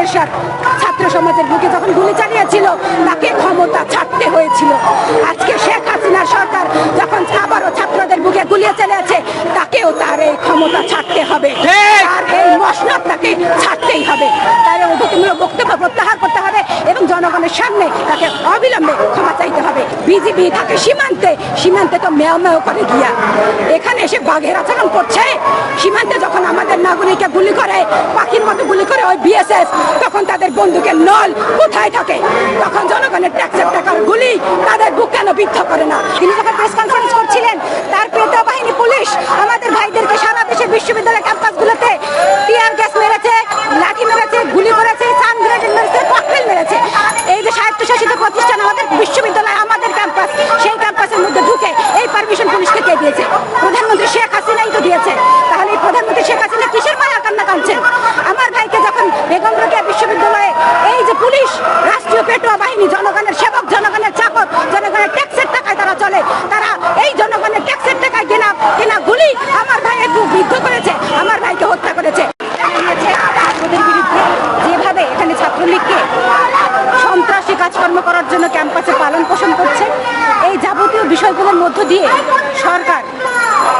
এরশাদ ছাত্র সমাজের বুকে যখন গুলি চালিয়েছিল, তাকে ক্ষমতা ছাড়তে হয়েছিল। আজকে শেখ হাসিনা সরকার যখন আবারও ছাত্রদের বুকে গুলিয়ে চালিয়েছে তাকেও তার এই ক্ষমতা ছাড়তে হবে। আর এই মসনদ তাকে ছাড়তেই হবে। তার এই বক্তব্য প্রত্যাহার করতে হবে এবং জনগণের সামনে তাকে অবিলম্বে ক্ষমা চাইতে হবে। বিজিবি থাকে সীমান্তে সীমান্তে তো মেয় মেয় করে গিয়া। এখানে এসে বাঘের আচরণ করছে। সীমান্তে যখন আমাদের নাগরিককে গুলি করে পাখির মতো গুলি করে ওই বিএসএফ তখন তাদের বন্দুকের নল কোথায় থাকে? তখন জনগণের ট্যাক্সের টাকার গুলি তাদের বুক কেন বিদ্ধ করে না? তিনি যখন প্রেস কনফারেন্স করছিলেন তার পেটা বাহিনী পুলিশ আমাদের ভাইদেরকে সারা দেশের বিশ্ববিদ্যালয় ক্যাম্পাসগুলোতে টিয়ার গ্যাস মেরেছে লাঠি মেরেছে গুলি করেছে সান গ্রেনেড মেরেছে ককটেল মেরেছে এই যে স্বায়ত্তশাসিত প্রতিষ্ঠান আমাদের বিশ্ববিদ্যালয় আমাদের ক্যাম্পাস সেই ক্যাম্পাসের মধ্যে ঢুকে এই পারমিশন পুলিশকে কে দিয়েছে প্রধানমন্ত্রী শেখ হাসিনাই তো দিয়েছে তাহলে এই প্রধানমন্ত্রী শেখ হাসিনা কিসের মায়া কান্না কাঁদছেন আমার ভাইকে যখন বেগম রোকেয়া বিশ্ববিদ্যালয়ে এই যে পুলিশ, রাষ্ট্রীয় পেটোয়া বাহিনী, জনগণের সেবক, জনগণের চাকর, জনগণের ট্যাক্সের টাকায় তারা চলে। তারা এই জনগণের ট্যাক্সের টাকায় কেনা কেনা গুলি আমার ভাইয়ের বুক বিদ্ধ করেছে, আমার ভাইকে হত্যা করেছে। ওদের বিরুদ্ধে যেভাবে এখানে ছাত্রলীগকে সন্ত্রাসী কাজকর্ম করার জন্য ক্যাম্পাসে পালন পোষণ করছে, এই যাবতীয় বিষয়গুলোর মধ্য দিয়ে সরকার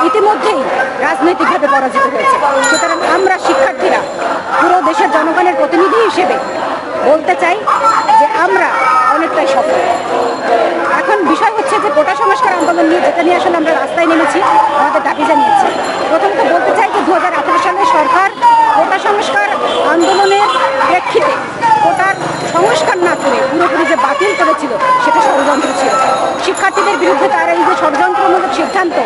ইতিমধ্যেই রাজনৈতিকভাবে পরাজিত হয়েছে। সুতরাং আমরা শিক্ষার্থীরা পুরো দেশের জনগণের প্রতিনিধি হিসেবে বলতে চাই যে আমরা অনেকটাই সফল। এখন বিষয় হচ্ছে যে কোটা সংস্কার আন্দোলন নিয়ে যেটা নিয়ে আসলে আমরা রাস্তায় নেমেছি, আমাদের দাবি জানিয়েছি। প্রথমত বলতে চাই যে দু হাজার আঠেরো সালে সরকার কোটা সংস্কার আন্দোলনের প্রেক্ষিতে কোটার সংস্কার না করে পুরোপুরি যে বাতিল করেছিল, সেটা ষড়যন্ত্র ছিল। শিক্ষার্থীদের বিরুদ্ধে তার এই যে ষড়যন্ত্রমূলক সিদ্ধান্ত,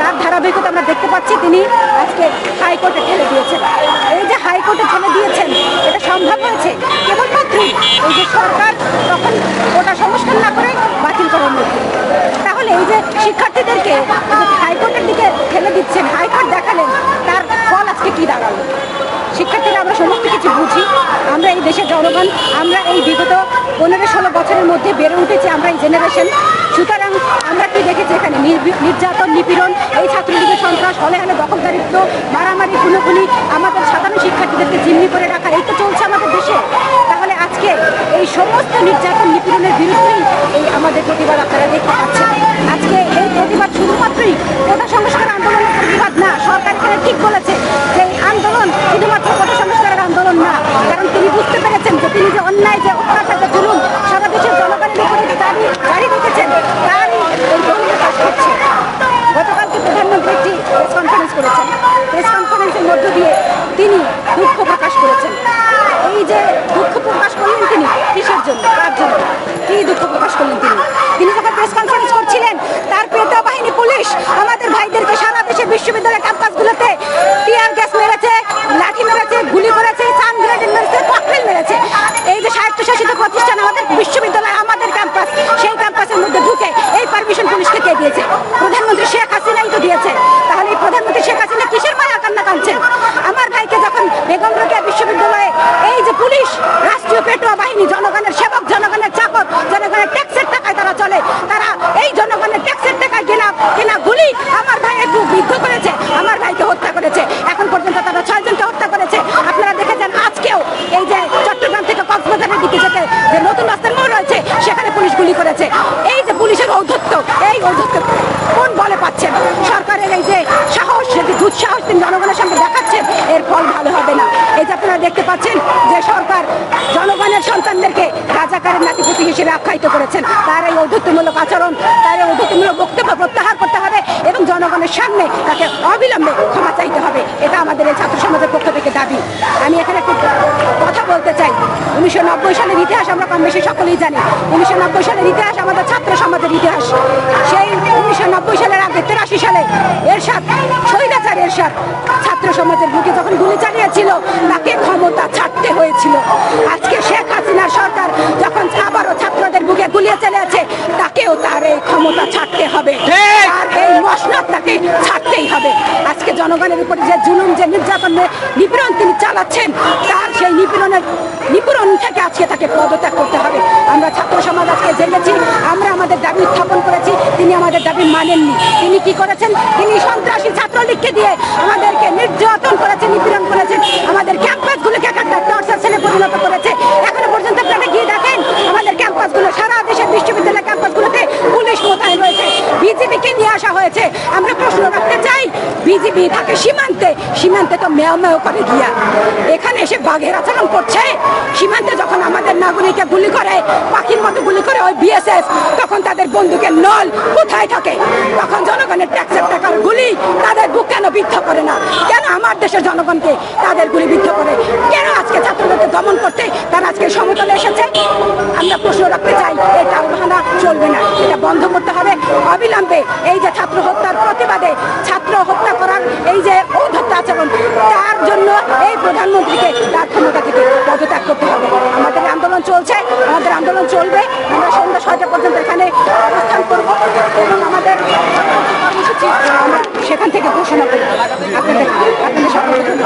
তার ধারাবাহিকতা আমরা দেখতে পাচ্ছি, তিনি আজকে হাইকোর্টে ঠেলে দিয়েছেন। এই যে হাইকোর্টে ঠেলে দিয়েছেন, এটা সম্ভব হয়েছে? কেবলমাত্রই এই যে সরকার তখন কোটা সংস্কার না করে বাতিল করার মধ্যে তাহলে এই যে শিক্ষার্থীদেরকে হাইকোর্টের দিকে ঠেলে দিচ্ছেন, হাইকোর্ট দেখালেন, তার ফল আজকে কি দাঁড়াল? শিক্ষার্থীরা আমরা সমস্ত কিছু বুঝি, আমরা এই দেশের জনগণ, আমরা এই বিগত পনেরো ষোলো বছরের মধ্যে বেড়ে উঠেছি আমরা এই জেনারেশন সুতরাং আমরা কি দেখেছি এখানে নির্যাতন, নিপীড়ন, এই ছাত্রলীগের সন্ত্রাস, হলে হলে দখলদারিত্ব, মারামারি, খুনোখুনি আমাদের সাধারণ শিক্ষার্থীদেরকে জিম্মি করে রাখা এই তো চলছে আমাদের দেশে তাহলে আজকে এই সমস্ত নির্যাতন নিপীড়নের বিরুদ্ধেই এই আমাদের প্রতিবাদ আপনারা দেখতে পাচ্ছেন আজকে এই প্রতিবাদ শুধুমাত্রই কোটা সংস্কার আন্দোলনের প্রতিবাদ না সরকার এখানে ঠিক বলেছে যে এই আন্দোলন শুধুমাত্র কোটা সংস্কারের আন্দোলন না কারণ তিনি বুঝতে পেরেছেন যে তিনি যে অন্যায় যে অত্যাচার যে জুলুম সারা দেশের জনগণের উপরে যে জারি জারি রেখেছেন তারই এই দলীয় কাজ করছে গতকালকে প্রধানমন্ত্রী একটি প্রেস কনফারেন্স করেছেন প্রেস কনফারেন্সের মধ্য দিয়ে তিনি দুঃখ প্রকাশ করেছেন এই যে দুঃখ প্রকাশ করলেন তিনি কিসের জন্য কার জন্য কি দুঃখ প্রকাশ করলেন তিনি তিনি যখন প্রেস কনফারেন্স করছিলেন তার পেটা বাহিনী পুলিশ আমাদের ভাইদেরকে সারা দেশের বিশ্ববিদ্যালয় ক্যাম্পাসগুলোতে টিয়ার গ্যাস মেরেছে লাঠি মেরেছে গুলি করেছে সান গ্রেনেড মেরেছে ককটেল মেরেছে এই যে স্বায়ত্তশাসিত প্রতিষ্ঠান আমাদের বিশ্ববিদ্যালয় আমাদের ক্যাম্পাস সেই ক্যাম্পাসের মধ্যে ঢুকে এই পারমিশন পুলিশকে কে দিয়েছে প্রধানমন্ত্রী শেখ হাসিনাই তো দিয়েছে তাহলে এই প্রধানমন্ত্রী শেখ হাসিনা কিসের মায়া কান্না কাঁদছেন আমার ভাইকে যখন বেগম রোকেয়া বিশ্ববিদ্যালয়ে এই যে পুলিশ রাষ্ট্রীয় পেটোয়া বাহিনী জনগণের সেবক জনগণের চাকর জনগণের ট্যাক্সের টাকায় তারা চলে তারা এই জনগণের ট্যাক্সের টাকায় কেনা কেনা গুলি আমার ভাইয়ের বুক বিদ্ধ করেছে আমার ভাইকে হত্যা করেছে এখন পর্যন্ত তারা ছয়জনকে হত্যা করেছে আপনারা দেখেছেন আজকেও এই যে চট্টগ্রাম থেকে কক্সবাজারের দিকে যেতে যে নতুন রাস্তার মোড় রয়েছে সেখানে পুলিশ গুলি করেছে এই যে পুলিশের ঔদ্ধত্য এই ঔদ্ধত্য কোন বলে পাচ্ছেন সরকারের এই যে সাহস যদি দুঃসাহস তিনি জনগণের সঙ্গে দেখাচ্ছেন এর ফল ভালো হবে না। এই যে আপনারা দেখতে পাচ্ছেন যে সরকার জনগণের সন্তানদেরকে রাজাকারের নাতিপুতি হিসেবে আখ্যায়িত করেছেন। তার এই ঔদ্ধত্যমূলক আচরণ, তার এই ঔদ্ধত্যমূলক বক্তব্য প্রত্যাহার করতে হবে এবং জনগণের সামনে তাকে অবিলম্বে ক্ষমা চাইতে হবে। এটা আমাদের এই ছাত্র সমাজের পক্ষ থেকে দাবি। আমি এখানে একটু কথা বলতে চাই। উনিশশো নব্বই সালের ইতিহাস আমরা কম বেশি সকলেই জানি। উনিশশো নব্বই সালের ইতিহাস আমাদের ছাত্র সমাজের ইতিহাস। সেই উনিশশো নব্বই সালের আগে তেরাশি সালে এরশাদ স্বৈরাচার এরশাদ ছাত্র সমাজের বুকে যখন গুলি চালিয়েছিল তাকে ক্ষমতা ছাড়তে হয়েছিল। আজকে শেখ হাসিনার সরকার যখন আবারও ছাত্রদের বুকে গুলিয়ে চালিয়েছে তাকেও তার এই ক্ষমতা ছাড়তে হবে। আর এই মসনদ তাকে ছাড়তেই হবে। আজকে জনগণের উপরে যে জুলুম যে নির্যাতন নিপীড়ন তিনি চালাচ্ছেন তার সেই নিপীড়নের নিপীড়ন থেকে আজকে তাকে পদত্যাগ করতে হবে। আমরা ছাত্র সমাজ আজকে জেগেছি আমরা আমাদের দাবি উত্থাপন মানেননি তিনি কি করেছেন? তিনি সন্ত্রাসী ছাত্রলীগকে দিয়ে আমাদেরকে নির্যাতন করেছেন, নিপীড়ন করেছেন। আমাদের ক্যাম্পাসগুলোকে একটা টর্চার ছেলে পরিণত করেছে থাকে সীমান্তে সীমান্তে তো মেয় মেয় করে গিয়া। এখানে এসে বাঘের আচরণ করছে। সীমান্তে যখন আমাদের নাগরিককে গুলি করে, পাখির মতো গুলি করে ওই বিএসএফ তখন তাদের বন্দুকের নল কোথায় থাকে? তখন জনগণের ট্যাক্সের টাকার গুলি তাদের বুক কেন বিদ্ধ করে না? কেন আমার দেশের জনগণকে তাদের গুলি বিদ্ধ করে? কেন আজকে ছাত্রদেরকে দমন করতে তারা আজকে সমতলে এসেছে? আমরা প্রশ্ন রাখতে চাই এটা আলোচনা চলবে না, এটা বন্ধ করতে হবে। প্রধানমন্ত্রীকে তার ক্ষমতা থেকে পদত্যাগ করতে হবে। আমাদের আন্দোলন চলছে, আমাদের আন্দোলন চলবে। আমরা সন্ধ্যা ছয়টা পর্যন্ত এখানে অবস্থান করব এবং আমাদের কর্মসূচি আমরা সেখান থেকে ঘোষণা করব। আপনাদের আপনাদের সকলের জন্য